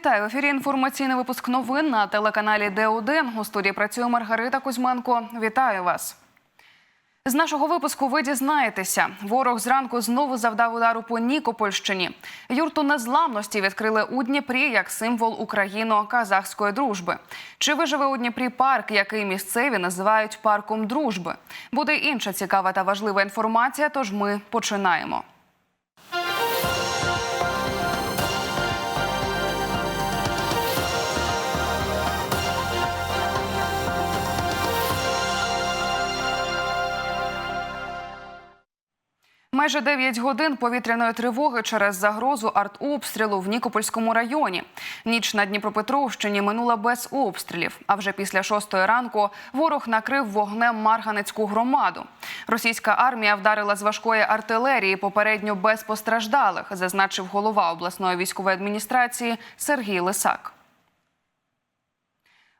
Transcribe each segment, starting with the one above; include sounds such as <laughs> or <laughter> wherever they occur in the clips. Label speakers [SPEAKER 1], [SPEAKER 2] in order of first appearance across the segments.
[SPEAKER 1] Вітаю в ефірі. Інформаційний випуск новин на телеканалі Д1. У студії працює Маргарита Кузьменко. Вітаю вас. З нашого випуску ви дізнаєтеся, ворог зранку знову завдав удару по Нікопольщині. Юрту незламності відкрили у Дніпрі як символ україно-казахської дружби. Чи виживе у Дніпрі парк, який місцеві називають парком дружби? Буде інша цікава та важлива інформація. Тож ми починаємо. Майже 9 годин повітряної тривоги через загрозу артобстрілу в Нікопольському районі. Ніч на Дніпропетровщині минула без обстрілів. А вже після шостої ранку ворог накрив вогнем Марганецьку громаду. Російська армія вдарила з важкої артилерії попередньо без постраждалих, зазначив голова обласної військової адміністрації Сергій Лисак.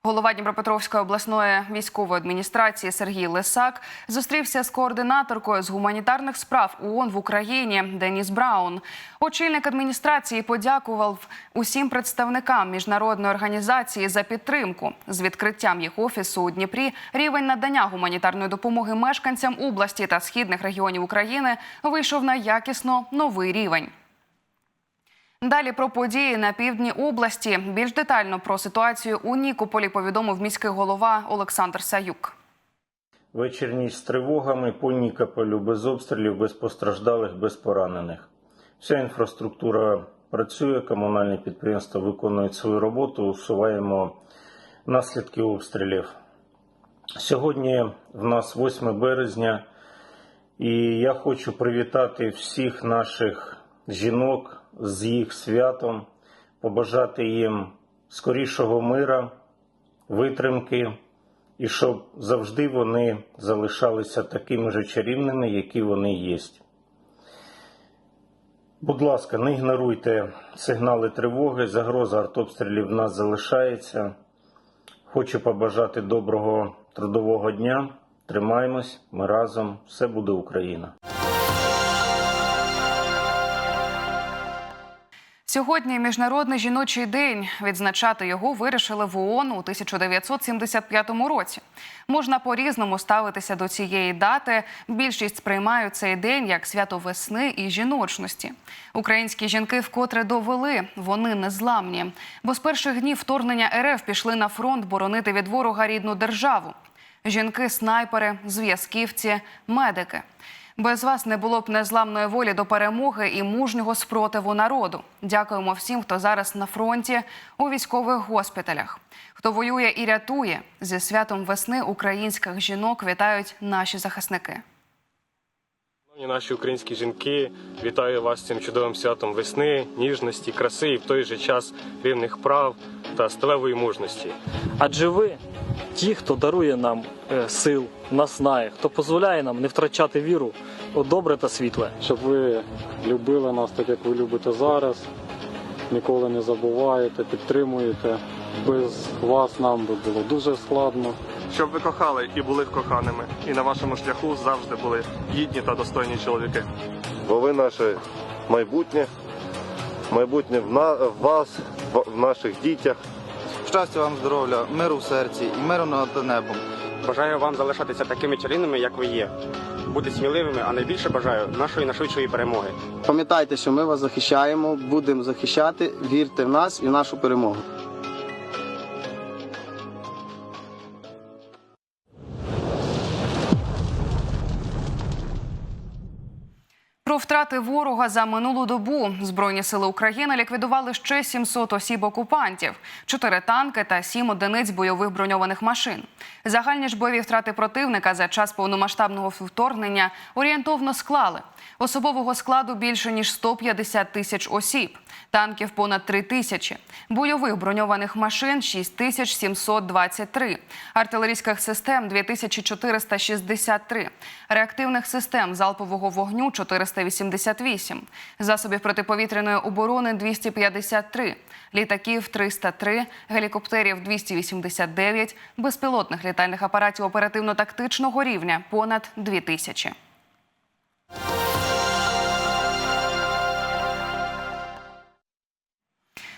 [SPEAKER 1] Голова Дніпропетровської обласної військової адміністрації Сергій Лисак зустрівся з координаторкою з гуманітарних справ ООН в Україні Деніс Браун. Очільник адміністрації подякував усім представникам міжнародної організації за підтримку. З відкриттям їх офісу у Дніпрі рівень надання гуманітарної допомоги мешканцям області та східних регіонів України вийшов на якісно новий рівень. Далі про події на півдні області. Більш детально про ситуацію у Нікополі повідомив міський голова Олександр Саюк.
[SPEAKER 2] Вечір ніч з тривогами по Нікополю, без обстрілів, без постраждалих, без поранених. Вся інфраструктура працює, комунальні підприємства виконують свою роботу, усуваємо наслідки обстрілів. Сьогодні в нас 8 березня, і я хочу привітати всіх наших жінок з їх святом, побажати їм скорішого мира, витримки, і щоб завжди вони залишалися такими же чарівними, які вони є. Будь ласка, не ігноруйте сигнали тривоги, загроза артобстрілів в нас залишається. Хочу побажати доброго трудового дня. Тримаємось, ми разом, все буде Україна.
[SPEAKER 1] Сьогодні міжнародний жіночий день. Відзначати його вирішили в ООН у 1975 році. Можна по-різному ставитися до цієї дати. Більшість сприймають цей день як свято весни і жіночності. Українські жінки вкотре довели, вони незламні. Бо з перших днів вторгнення РФ пішли на фронт боронити від ворога рідну державу. Жінки, снайпери, зв'язківці, медики. Без вас не було б незламної волі до перемоги і мужнього спротиву народу. Дякуємо всім, хто зараз на фронті у військових госпіталях, хто воює і рятує зі святом весни українських жінок. Вітають наші захисники.
[SPEAKER 3] Шановні наші українські жінки, вітаю вас з цим чудовим святом весни, ніжності, краси і в той же час рівних прав та сталевої мужності.
[SPEAKER 4] Адже ви ті, хто дарує нам е, сил, наснає, хто дозволяє нам не втрачати віру у добре та світле.
[SPEAKER 5] щоб ви любили нас так, як ви любите зараз. Ніколи не забуваєте, підтримуєте. Без вас нам би було дуже складно.
[SPEAKER 6] Щоб ви кохали і були коханими, і на вашому шляху завжди були гідні та достойні чоловіки.
[SPEAKER 7] бо ви наше майбутнє, майбутнє в, на, в вас, в наших дітях.
[SPEAKER 8] Щастя вам, здоров'я, миру в серці і миру над небом.
[SPEAKER 9] Бажаю вам залишатися такими чарівними, як ви є. Бути сміливими, а найбільше бажаю нашої найшвидшої перемоги.
[SPEAKER 10] Пам'ятайте, що ми вас захищаємо, будемо захищати. Вірте в нас і в нашу перемогу.
[SPEAKER 1] Втрати ворога за минулу добу збройні сили України ліквідували ще 700 осіб окупантів, 4 танки та 7 одиниць бойових броньованих машин. Загальні ж бойові втрати противника за час повномасштабного вторгнення орієнтовно склали. Особового складу більше ніж 150 тисяч осіб, танків понад 3 тисячі, бойових броньованих машин 6723, артилерійських систем 2463, реактивних систем залпового вогню 488, засобів протиповітряної оборони 253, літаків 303, гелікоптерів 289, безпілотних літальних апаратів оперативно-тактичного рівня понад 2000.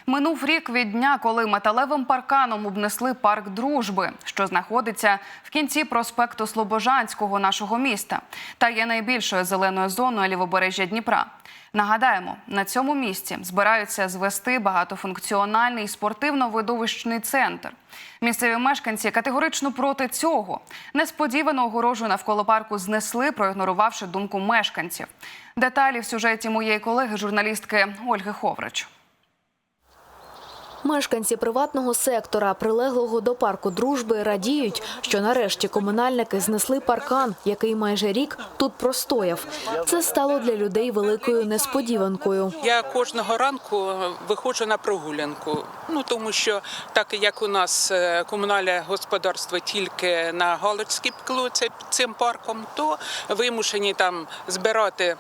[SPEAKER 1] Минув рік від дня, коли металевим парканом обнесли парк дружби, що знаходиться в кінці проспекту Слобожанського нашого міста, та є найбільшою зеленою зоною лівобережжя Дніпра. Нагадаємо, на цьому місці збираються звести багатофункціональний спортивно-видовищний центр. Місцеві мешканці категорично проти цього. Несподівано огорожу навколо парку знесли, проігнорувавши думку мешканців. Деталі в сюжеті моєї колеги, журналістки Ольги Ховрич.
[SPEAKER 11] Мешканці приватного сектора, прилеглого до парку дружби, радіють, що нарешті комунальники знесли паркан, який майже рік тут простояв. Це стало для людей великою несподіванкою.
[SPEAKER 12] Я кожного ранку виходжу на прогулянку. Ну тому що так як у нас е, комунальне господарство тільки на Галицькій піклується цим парком, то вимушені там збирати.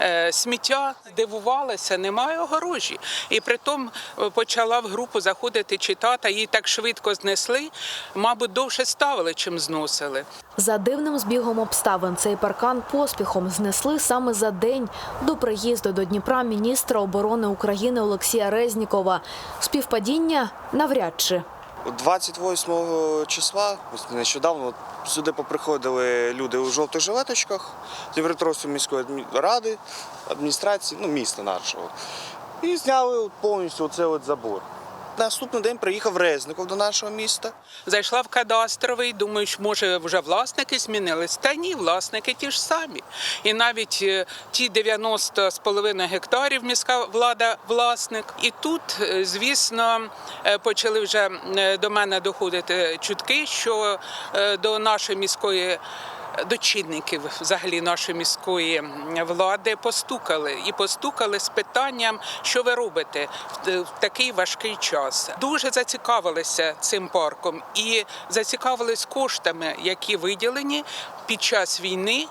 [SPEAKER 12] Е, Сміття дивувалася, немає огорожі. І притом е, почала в групу заходити читати. Її так швидко знесли, мабуть, довше ставили, чим зносили.
[SPEAKER 11] За дивним збігом обставин цей паркан поспіхом знесли саме за день до приїзду до Дніпра міністра оборони України Олексія Резнікова. Співпадіння навряд чи.
[SPEAKER 13] 28 числа, ось нещодавно, сюди поприходили люди у жовтих жилеточках з Дніпропетровської міської ради, адміністрації, ну, міста нашого. І зняли повністю оцей от забор. Наступний день приїхав Резников до нашого міста.
[SPEAKER 12] Зайшла в кадастровий, думаю, що може вже власники змінились. Та ні, власники ті ж самі. І навіть е, ті 90 з половиною гектарів міська влада власник. І тут, е, звісно, е, почали вже до мене доходити чутки, що до нашої міської. До чинників взагалі нашої міської влади постукали і постукали з питанням, що ви робите в в такий важкий час. Дуже зацікавилися цим парком і зацікавились коштами, які виділені під час війни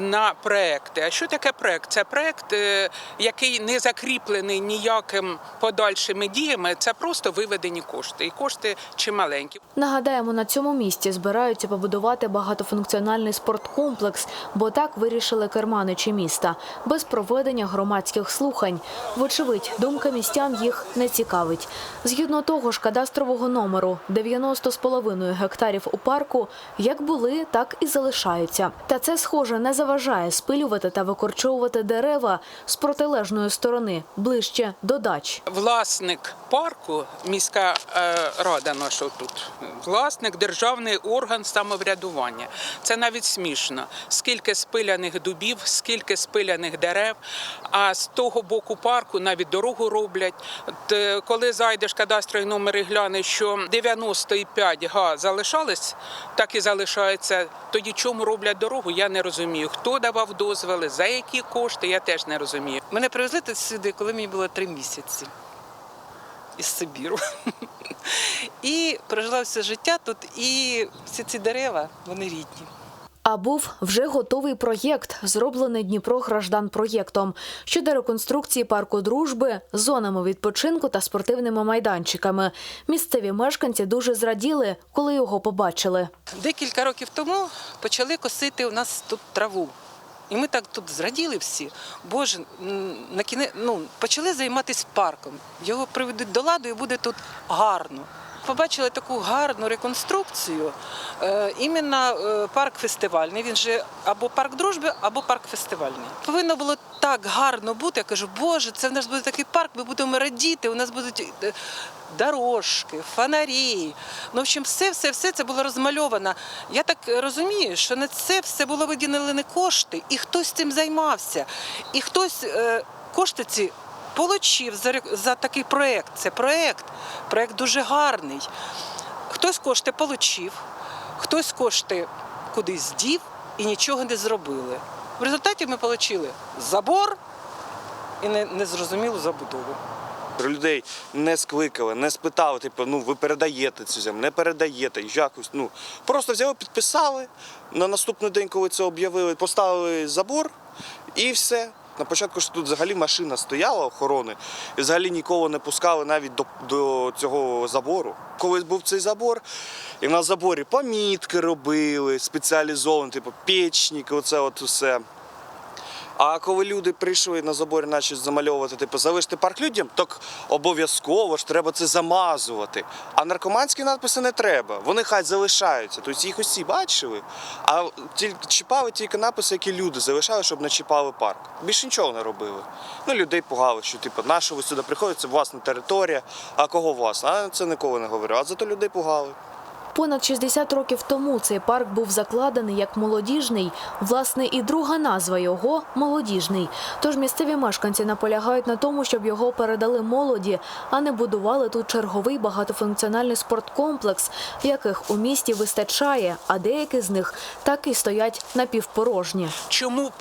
[SPEAKER 12] на проекти. А що таке проект? Це проект, е, який не закріплений ніяким подальшими діями. Це просто виведені кошти, і кошти чималенькі.
[SPEAKER 11] Нагадаємо, на цьому місці збираються побудувати багатофункціональний спорткомплекс, бо так вирішили керманичі міста, без проведення громадських слухань. Вочевидь, думка містян їх не цікавить. Згідно того ж кадастрового номеру, 90 з половиною гектарів у парку як були, так і залишаються. Та це, схоже, не заважає спилювати та викорчовувати дерева з протилежної сторони, ближче до дач.
[SPEAKER 12] Власник парку, міська е, рада наша тут, власник, державний орган самоврядування. Це навіть смішно. Скільки спиляних дубів, скільки спиляних дерев. А з того боку парку навіть дорогу роблять. Коли зайдеш кадастровий номер і глянеш, що 95 га залишались, так і залишається. Тоді чому роблять дорогу, я не розумію. Хто давав дозволи, за які кошти, я теж не розумію.
[SPEAKER 14] Мене привезли тут сюди, коли мені було три місяці із Сибіру. <laughs> І прожила все життя тут, і всі ці дерева, вони рідні.
[SPEAKER 11] А був вже готовий проєкт, зроблений Дніпро граждан проєктом щодо реконструкції парку дружби зонами відпочинку та спортивними майданчиками. Місцеві мешканці дуже зраділи, коли його побачили.
[SPEAKER 14] Декілька років тому почали косити у нас тут траву. І ми так тут зраділи всі. Боже, на кіне... ну, почали займатися парком. Його приведуть до ладу і буде тут гарно. Побачили таку гарну реконструкцію. Е, іменно е, парк фестивальний. Він же або парк дружби, або парк фестивальний. Повинно було так гарно бути. Я кажу, Боже, це в нас буде такий парк, ми будемо радіти. У нас будуть е, дорожки, фонарі. Ну, в общем, все, все, все це було розмальовано. Я так розумію, що на це все було виділені кошти, і хтось цим займався. І хтось кошти ці получив за, за такий проєкт. Це проєкт. Проєкт дуже гарний. Хтось кошти получив, хтось кошти кудись дів і нічого не зробили. В результаті ми отримали забор і не- незрозумілу забудову.
[SPEAKER 13] Людей не скликали, не спитали, типу, ну ви передаєте цю землю, не передаєте, якось. Ну просто взяли, підписали. На наступний день, коли це об'явили, поставили забор і все. На початку ж тут взагалі машина стояла охорони, і взагалі нікого не пускали навіть до, до цього забору. Колись був цей забор, і на заборі помітки робили, спеціалізовані, типу печники, оце от усе. А коли люди прийшли на заборі, почали замальовувати, типу, залишити парк людям, так обов'язково ж треба це замазувати. А наркоманські надписи не треба. Вони хай залишаються. Тобто їх усі бачили, а тільки чіпали тільки написи, які люди залишали, щоб не чіпали парк. Більше нічого не робили. Ну, людей пугали, що типу, на що ви сюди приходите, це власна територія. А кого власна? А це ніколи не говорю. А зато людей пугали.
[SPEAKER 11] Понад 60 років тому цей парк був закладений як молодіжний. Власне, і друга назва його молодіжний. Тож місцеві мешканці наполягають на тому, щоб його передали молоді, а не будували тут черговий багатофункціональний спорткомплекс, яких у місті вистачає, а деякі з них так і стоять напівпорожні.
[SPEAKER 12] Чому б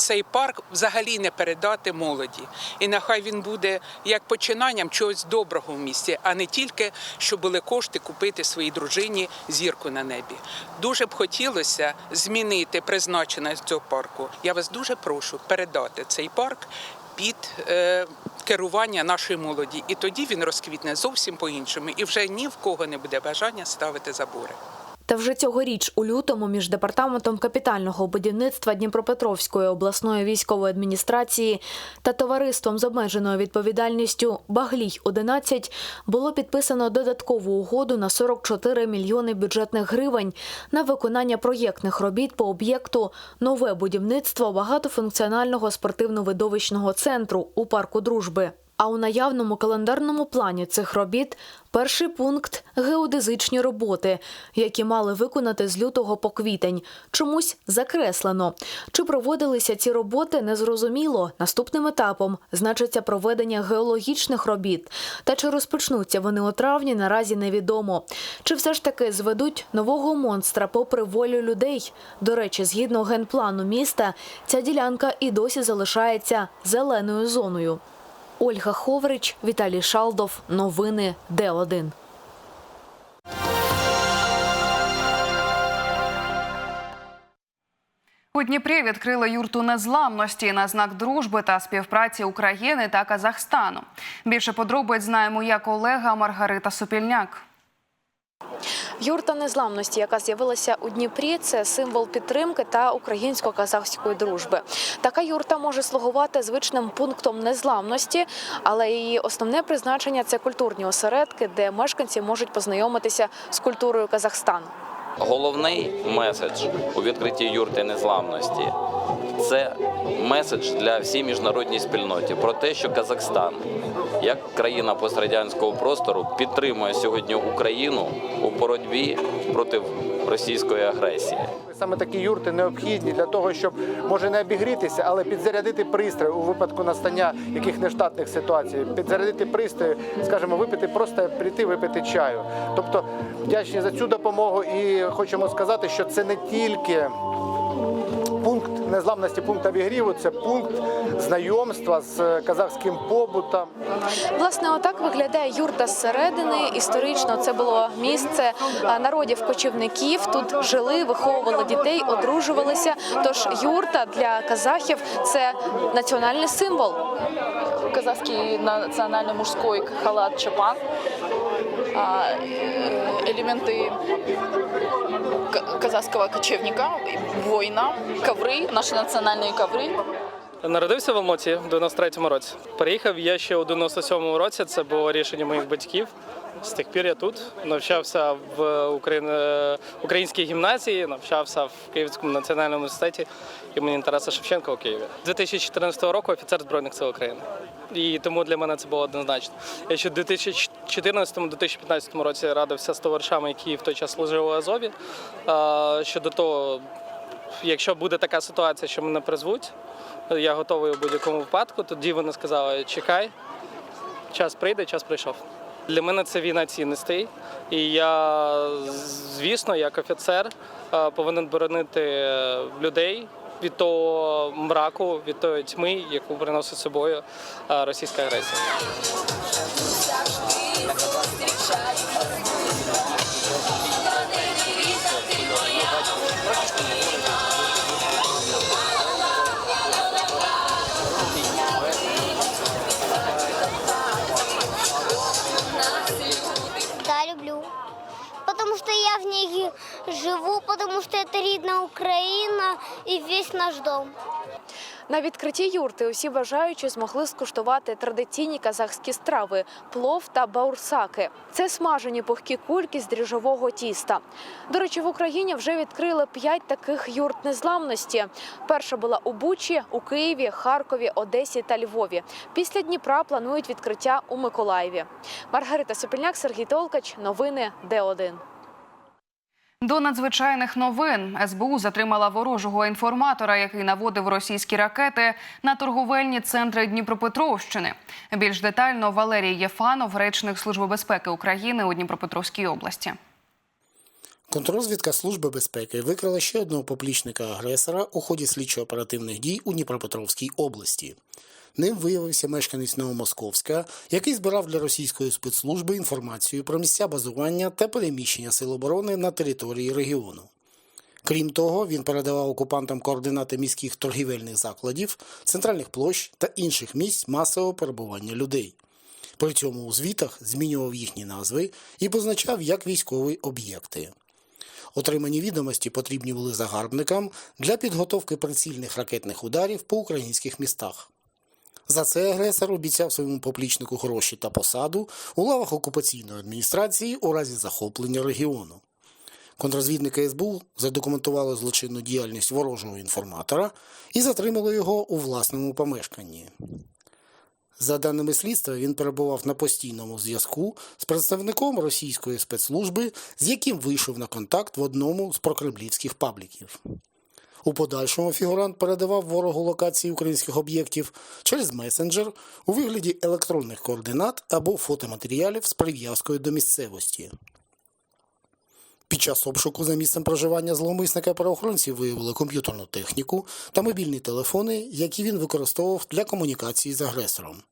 [SPEAKER 12] цей парк взагалі не передати молоді? І нехай він буде як починанням чогось доброго в місті, а не тільки, щоб були кошти купити своїй дружині зірку на небі. Дуже б хотілося змінити призначення цього парку. Я вас дуже прошу передати цей парк. Під е, керування нашої молоді, і тоді він розквітне зовсім по-іншому, і вже ні в кого не буде бажання ставити забори.
[SPEAKER 11] Та вже цьогоріч у лютому між департаментом капітального будівництва Дніпропетровської обласної військової адміністрації та товариством з обмеженою відповідальністю Баглій 11 було підписано додаткову угоду на 44 мільйони бюджетних гривень на виконання проєктних робіт по об'єкту нове будівництво багатофункціонального спортивно-видовищного центру у парку дружби. А у наявному календарному плані цих робіт перший пункт геодезичні роботи, які мали виконати з лютого по квітень. Чомусь закреслено. Чи проводилися ці роботи, незрозуміло. Наступним етапом значиться проведення геологічних робіт. Та чи розпочнуться вони у травні, наразі невідомо. Чи все ж таки зведуть нового монстра попри волю людей? До речі, згідно генплану міста, ця ділянка і досі залишається зеленою зоною. Ольга Ховрич, Віталій Шалдов. Новини Д1.
[SPEAKER 1] У Дніпрі відкрили юрту незламності на знак дружби та співпраці України та Казахстану. Більше подробиць знає моя колега Маргарита Сопільняк.
[SPEAKER 11] Юрта незламності, яка з'явилася у Дніпрі, це символ підтримки та українсько-казахської дружби. Така юрта може слугувати звичним пунктом незламності, але її основне призначення це культурні осередки, де мешканці можуть познайомитися з культурою Казахстану.
[SPEAKER 15] Головний меседж у відкритті юрти незламності це меседж для всій міжнародній спільноті про те, що Казахстан, як країна пострадянського простору, підтримує сьогодні Україну у боротьбі проти російської агресії.
[SPEAKER 16] Саме такі юрти необхідні для того, щоб може не обігрітися, але підзарядити пристрій у випадку настання яких нештатних ситуацій, підзарядити пристрій, скажімо, випити, просто прийти випити чаю. Тобто вдячні за цю допомогу і хочемо сказати, що це не тільки. Незламності, пункт обігріву це пункт знайомства з казахським побутом.
[SPEAKER 11] Власне, отак виглядає юрта зсередини. Історично це було місце народів кочівників. Тут жили, виховували дітей, одружувалися. Тож юрта для казахів це національний символ.
[SPEAKER 17] казахский национальный мужской халат чапан, элементы к- казахского кочевника, воина, ковры, наши национальные ковры.
[SPEAKER 4] Народився в Алматі в 93-му році. Переїхав я ще у 97-му році. Це було рішення моїх батьків. З тих пір я тут навчався в Україн- українській гімназії, навчався в Київському національному університеті імені Тараса Шевченка у Києві. З 2014 року офіцер Збройних сил України. І тому для мене це було однозначно. Я ще в 2014-2015 році радився з товаришами, які в той час служили у Азові. Щодо того, якщо буде така ситуація, що мене призвуть, я готовий у будь-якому випадку. Тоді вони сказали: чекай, час прийде, час прийшов. Для мене це війна цінностей, і я, звісно, як офіцер е, повинен боронити людей від того мраку, від тої тьми, яку приносить собою е, російська агресія.
[SPEAKER 18] Потому что я в ней живу, потому что это родная Украина и весь наш дом.
[SPEAKER 11] На відкритті юрти усі бажаючі змогли скуштувати традиційні казахські страви плов та баурсаки. Це смажені пухкі кульки з дріжджового тіста. До речі, в Україні вже відкрили п'ять таких юрт незламності. Перша була у Бучі, у Києві, Харкові, Одесі та Львові. Після Дніпра планують відкриття у Миколаєві. Маргарита Сопільняк, Сергій Толкач. Новини Д1.
[SPEAKER 1] До надзвичайних новин СБУ затримала ворожого інформатора, який наводив російські ракети на торговельні центри Дніпропетровщини. Більш детально Валерій Єфанов, речник Служби безпеки України у Дніпропетровській області.
[SPEAKER 19] Контррозвідка Служби безпеки викрила ще одного поплічника агресора у ході слідчо-оперативних дій у Дніпропетровській області. Ним виявився мешканець Новомосковська, який збирав для російської спецслужби інформацію про місця базування та переміщення сил оборони на території регіону. Крім того, він передавав окупантам координати міських торгівельних закладів, центральних площ та інших місць масового перебування людей. При цьому у звітах змінював їхні назви і позначав як військові об'єкти. Отримані відомості потрібні були загарбникам для підготовки прицільних ракетних ударів по українських містах. За це агресор обіцяв своєму поплічнику гроші та посаду у лавах окупаційної адміністрації у разі захоплення регіону. Контрозвідники СБУ задокументували злочинну діяльність ворожого інформатора і затримали його у власному помешканні. За даними слідства, він перебував на постійному зв'язку з представником російської спецслужби, з яким вийшов на контакт в одному з прокремлівських пабліків. У подальшому фігурант передавав ворогу локації українських об'єктів через месенджер у вигляді електронних координат або фотоматеріалів з прив'язкою до місцевості. Під час обшуку за місцем проживання зловмисника правоохоронці виявили комп'ютерну техніку та мобільні телефони, які він використовував для комунікації з агресором.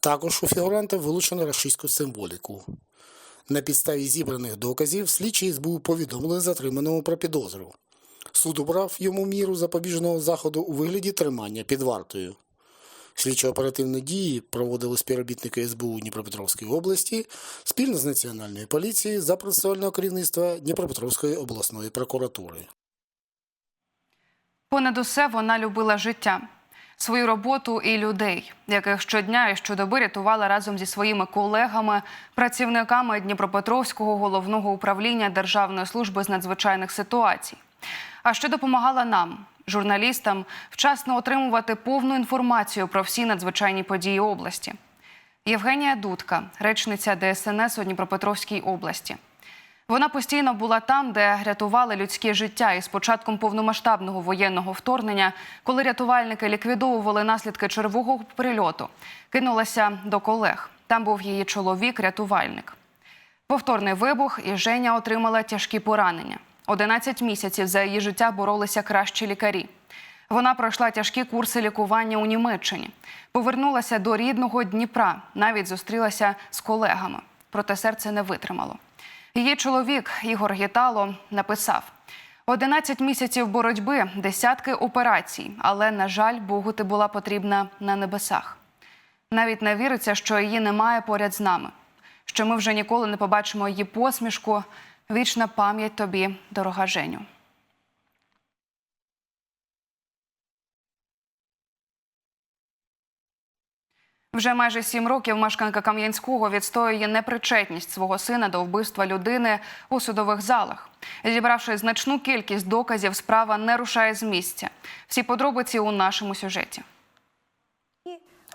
[SPEAKER 19] Також у фігуранта вилучено рашистську символіку. На підставі зібраних доказів слідчі СБУ повідомили затриманому про підозру. Суд обрав йому міру запобіжного заходу у вигляді тримання під вартою. Слідчо-оперативні дії проводили співробітники СБУ Дніпропетровської області спільно з Національною поліцією за процесуального керівництва Дніпропетровської обласної прокуратури.
[SPEAKER 1] Понад усе вона любила життя, свою роботу і людей, яких щодня і щодоби рятувала разом зі своїми колегами, працівниками Дніпропетровського головного управління Державної служби з надзвичайних ситуацій. А ще допомагала нам, журналістам, вчасно отримувати повну інформацію про всі надзвичайні події області. Євгенія Дудка, речниця ДСНС у Дніпропетровській області. Вона постійно була там, де рятували людське життя, і з початком повномасштабного воєнного вторгнення, коли рятувальники ліквідовували наслідки червового прильоту, кинулася до колег. Там був її чоловік-рятувальник. Повторний вибух, і Женя отримала тяжкі поранення. 11 місяців за її життя боролися кращі лікарі. Вона пройшла тяжкі курси лікування у Німеччині, повернулася до рідного Дніпра, навіть зустрілася з колегами. Проте серце не витримало. Її чоловік Ігор Гітало написав: 11 місяців боротьби, десятки операцій, але, на жаль, Богу ти була потрібна на небесах. Навіть не віриться, що її немає поряд з нами, що ми вже ніколи не побачимо її посмішку. Вічна пам'ять тобі, дорога Женю. Вже майже сім років мешканка Кам'янського відстоює непричетність свого сина до вбивства людини у судових залах. Зібравши значну кількість доказів, справа не рушає з місця. Всі подробиці у нашому сюжеті.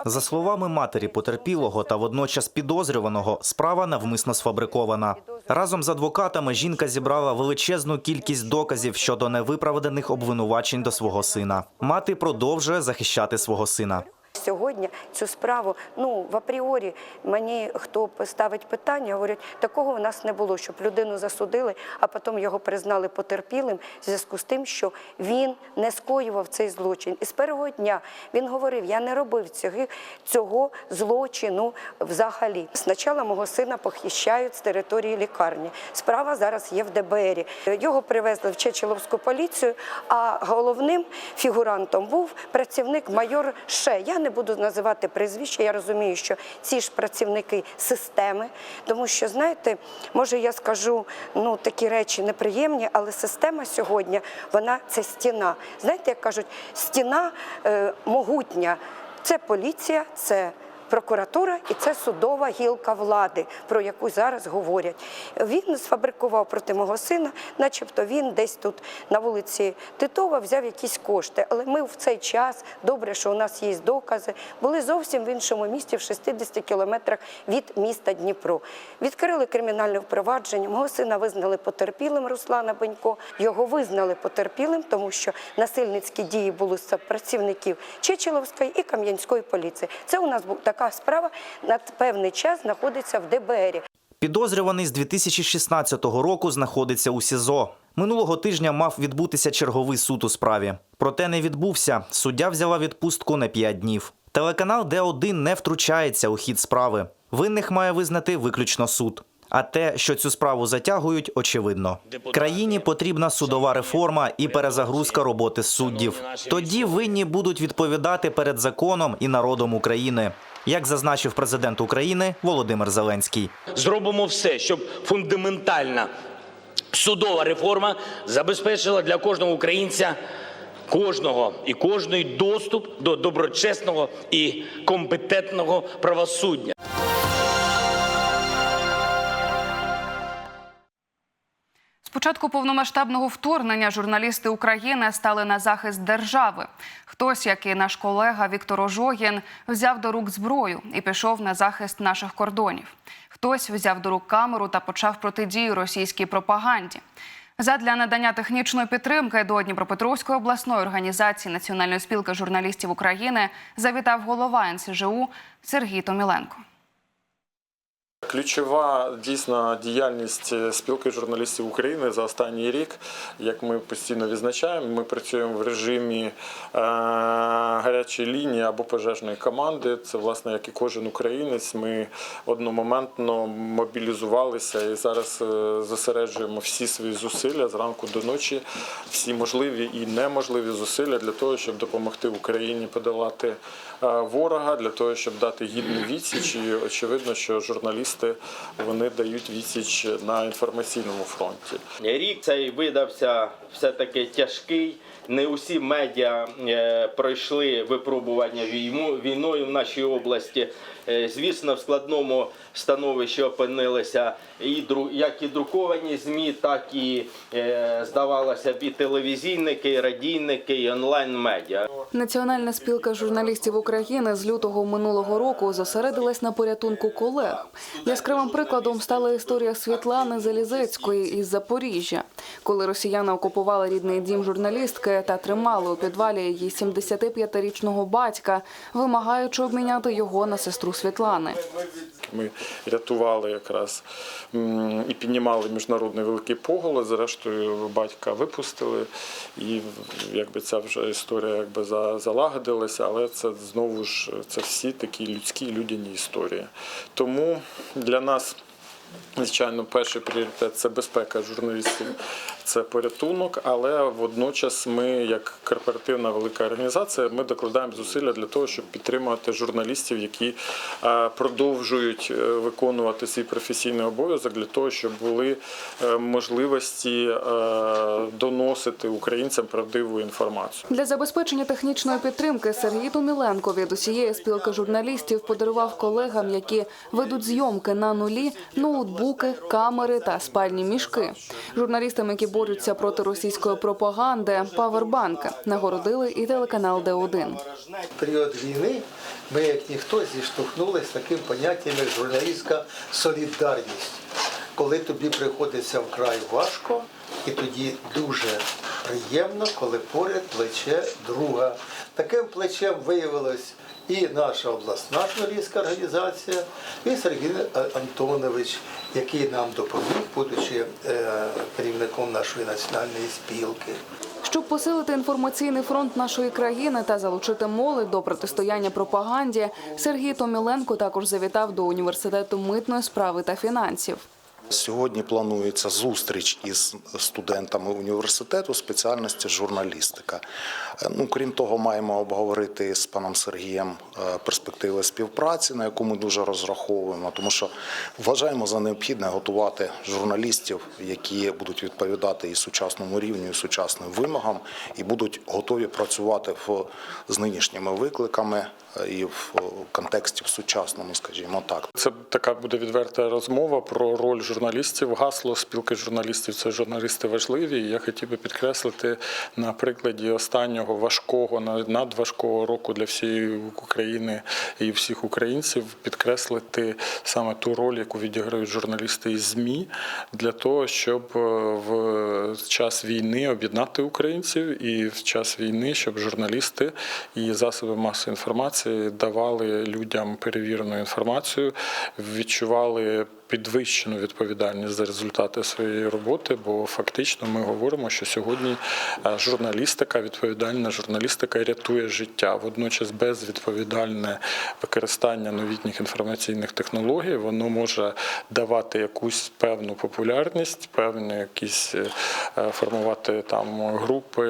[SPEAKER 20] За словами матері потерпілого та водночас підозрюваного, справа навмисно сфабрикована. Разом з адвокатами жінка зібрала величезну кількість доказів щодо невиправданих обвинувачень до свого сина. Мати продовжує захищати свого сина.
[SPEAKER 21] Сьогодні цю справу, ну в апріорі мені хто ставить питання, говорять, такого в нас не було, щоб людину засудили, а потім його признали потерпілим в зв'язку з тим, що він не скоював цей злочин. І з першого дня він говорив: я не робив цього, цього злочину взагалі. Спочатку мого сина похищають з території лікарні. Справа зараз є в ДБРі. Його привезли в Чечеловську поліцію, а головним фігурантом був працівник майор Ше. Я не буду називати прізвища. Я розумію, що ці ж працівники системи, тому що знаєте, може я скажу ну такі речі неприємні, але система сьогодні вона це стіна. Знаєте, як кажуть, стіна е, могутня. Це поліція, це прокуратура і це судова гілка влади, про яку зараз говорять. Він сфабрикував проти мого сина, начебто він десь тут на вулиці Титова взяв якісь кошти. Але ми в цей час, добре, що у нас є докази, були зовсім в іншому місті, в 60 кілометрах від міста Дніпро. Відкрили кримінальне впровадження. Мого сина визнали потерпілим Руслана Бенько. Його визнали потерпілим, тому що насильницькі дії були з працівників Чечеловської і Кам'янської поліції. Це у нас була така справа на певний час знаходиться в ДБРі.
[SPEAKER 20] Підозрюваний з 2016 року знаходиться у СІЗО. Минулого тижня мав відбутися черговий суд у справі. Проте не відбувся. Суддя взяла відпустку на 5 днів. Телеканал Д1 не втручається у хід справи. Винних має визнати виключно суд. А те, що цю справу затягують, очевидно. Країні потрібна судова реформа і перезагрузка роботи суддів. Тоді винні будуть відповідати перед законом і народом України, як зазначив президент України Володимир Зеленський.
[SPEAKER 22] Зробимо все, щоб фундаментальна судова реформа забезпечила для кожного українця, кожного і кожної доступ до доброчесного і компетентного правосуддя.
[SPEAKER 1] Початку повномасштабного вторгнення журналісти України стали на захист держави. Хтось, як і наш колега Віктор Ожогін, взяв до рук зброю і пішов на захист наших кордонів. Хтось взяв до рук камеру та почав протидію російській пропаганді. Задля надання технічної підтримки до Дніпропетровської обласної організації Національної спілки журналістів України завітав голова НСЖУ Сергій Томіленко.
[SPEAKER 5] Ключова дійсно діяльність е, спілки журналістів України за останній рік, як ми постійно відзначаємо, ми працюємо в режимі е, гарячої лінії або пожежної команди. Це власне як і кожен українець. Ми одномоментно мобілізувалися і зараз е, зосереджуємо всі свої зусилля зранку до ночі, всі можливі і неможливі зусилля для того, щоб допомогти Україні подолати ворога, для того, щоб дати гідну відсіч. І очевидно, що журналісти вони дають відсіч на інформаційному фронті.
[SPEAKER 23] Рік цей видався все-таки тяжкий. Не усі медіа е, пройшли випробування війною в нашій області. Е, Звісно, в складному становищі опинилися і як і друковані ЗМІ, так і е, здавалося б і телевізійники, і радійники, і онлайн-медіа.
[SPEAKER 1] Національна спілка журналістів України з лютого минулого року зосередилась на порятунку колег. Яскравим прикладом стала історія Світлани Залізецької із Запоріжжя, коли росіяни окупували рідний дім журналістки та тримали у підвалі її 75-річного батька, вимагаючи обміняти його на сестру Світлани.
[SPEAKER 5] Ми рятували якраз і піднімали міжнародний великий поголос. Зрештою, батька випустили, і якби ця вже історія якби за- залагодилася, але це знову ж це всі такі людські людяні історії. Тому для нас. Звичайно, перший пріоритет це безпека журналістів, це порятунок, але водночас ми, як корпоративна велика організація, ми докладаємо зусилля для того, щоб підтримувати журналістів, які продовжують е, виконувати свій професійний обов'язок для того, щоб були е, можливості е, доносити українцям правдиву інформацію.
[SPEAKER 1] Для забезпечення технічної підтримки Сергій Томіленко від усієї спілки журналістів подарував колегам, які ведуть зйомки на нулі, ноутбуки, камери та спальні мішки. Журналістам, які борються проти російської пропаганди, Павербанка нагородили і телеканал Д1.
[SPEAKER 24] В період війни ми, як ніхто, зіштовхнулися з таким поняттям, як журналістська солідарність. Коли тобі приходиться вкрай важко, і тоді дуже приємно, коли поряд плече друга. Таким плечем виявилось і наша обласна журналістська організація, і Сергій Антонович, який нам допоміг, будучи е, керівником нашої національної спілки.
[SPEAKER 1] Щоб посилити інформаційний фронт нашої країни та залучити молодь до протистояння пропаганді, Сергій Томіленко також завітав до університету митної справи та фінансів.
[SPEAKER 25] Сьогодні планується зустріч із студентами університету спеціальності журналістика. Е, Ну, крім того, маємо обговорити з паном Сергієм е, перспективи співпраці, на яку ми дуже розраховуємо, тому що вважаємо за необхідне готувати журналістів, які будуть відповідати і сучасному рівню, і сучасним вимогам, і будуть готові працювати в, з нинішніми викликами і в е, контексті в сучасному, скажімо так.
[SPEAKER 5] Це така буде відверта розмова про роль журналістів. Гасло спілки журналістів це журналісти важливі. І я хотів би підкреслити на прикладі останнього важкого, надважкого року для всієї України і всіх українців, підкреслити саме ту роль, яку відіграють журналісти із ЗМІ для того, щоб е, в час війни об'єднати українців, і в час війни, щоб журналісти і засоби масової інформації давали людям перевірену інформацію, відчували підвищену відповідальність за результати своєї роботи, бо фактично ми говоримо, що сьогодні е, журналістика, відповідальна журналістика рятує життя. Водночас безвідповідальне використання новітніх інформаційних технологій воно може давати якусь певну популярність, певні якісь е, формувати там групи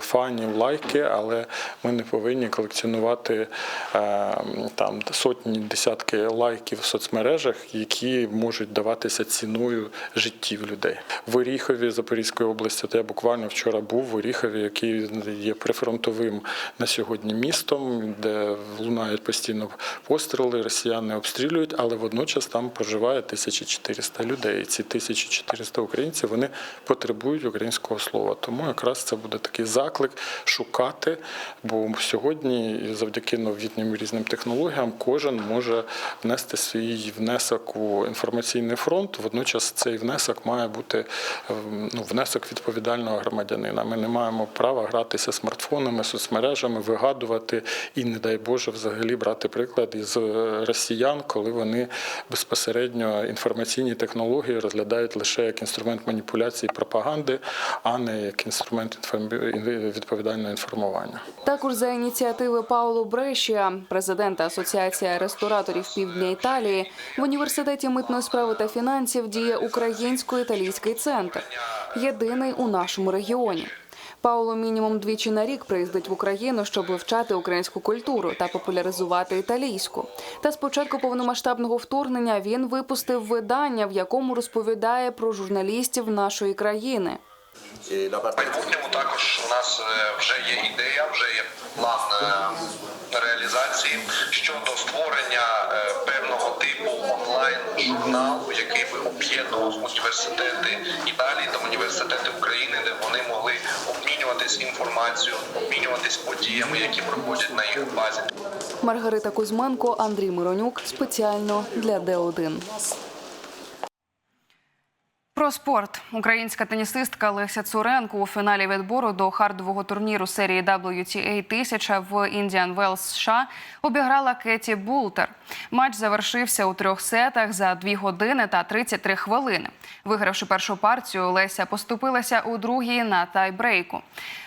[SPEAKER 5] фанів, лайки, але ми не повинні колекціонувати е, там сотні, десятки лайків в соцмережах, які можуть даватися ціною життів людей. В Оріхові Запорізької області, то я буквально вчора був в Оріхові, який є прифронтовим на сьогодні містом, де лунають постійно постріли, росіяни обстрілюють, але водночас там проживає 1400 людей. Ці 1400 українців вони потребують українського слова. Тому якраз це буде такий заклик шукати, бо сьогодні завдяки новітнім різним технологіям кожен може внести свій внесок у інформаційний фронт. Водночас цей внесок має бути ем, ну, внесок відповідального громадянина. Ми не маємо права гратися смартфонами, соцмережами, вигадувати і, не дай Боже, взагалі брати приклад із е, росіян, коли вони безпосередньо інформаційні технології розглядають лише як інструмент маніпуляції пропаганди, а не як інструмент відповідального інформування.
[SPEAKER 1] Також за ініціативи Пауло Брешія, президента Асоціації рестораторів Півдня Італії, в університеті митної справи та фінансів діє українсько-італійський центр, єдиний у нашому регіоні. Пауло мінімум двічі на рік приїздить в Україну, щоб вивчати українську культуру та популяризувати італійську. Та з початку повномасштабного вторгнення він випустив видання, в якому розповідає про журналістів нашої країни.
[SPEAKER 26] Майбутньому також у нас е, вже є ідея, вже є план е, реалізації журналу, який би об'єднував університети Італії та університети України, де вони могли обмінюватись інформацією, обмінюватись подіями, які проходять на їх базі.
[SPEAKER 1] Маргарита Кузьменко, Андрій Миронюк спеціально для Д1. Про спорт українська тенісистка Леся Цуренко у фіналі відбору до хардового турніру серії WTA 1000 в Індіан Велс США обіграла Кеті Бултер. Матч завершився у трьох сетах за 2 години та 33 хвилини. Вигравши першу партію, Леся поступилася у другій на тайбрейку.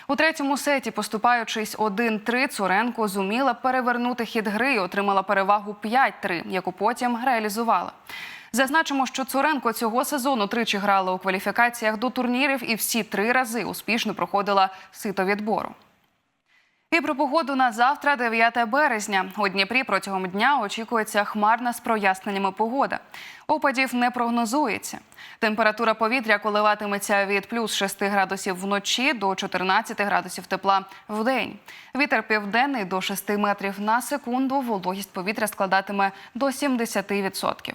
[SPEAKER 1] У третьому сеті, поступаючись 1-3, Цуренко зуміла перевернути хід гри і отримала перевагу 5-3, яку потім реалізувала. Зазначимо, що Цуренко цього сезону тричі грала у кваліфікаціях до турнірів і всі три рази успішно проходила сито відбору. І про погоду на завтра, 9 березня. У Дніпрі протягом дня очікується хмарна з проясненнями погода. Опадів не прогнозується. Температура повітря коливатиметься від плюс 6 градусів вночі до 14 градусів тепла в день. Вітер південний до 6 метрів на секунду. Вологість повітря складатиме до 70%.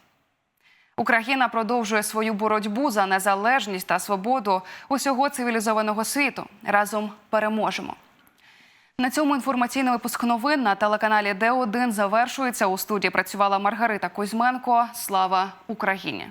[SPEAKER 1] Україна продовжує свою боротьбу за незалежність та свободу усього цивілізованого світу. Разом переможемо. На цьому інформаційний випуск новин на телеканалі Д1 завершується. У студії працювала Маргарита Кузьменко. Слава Україні!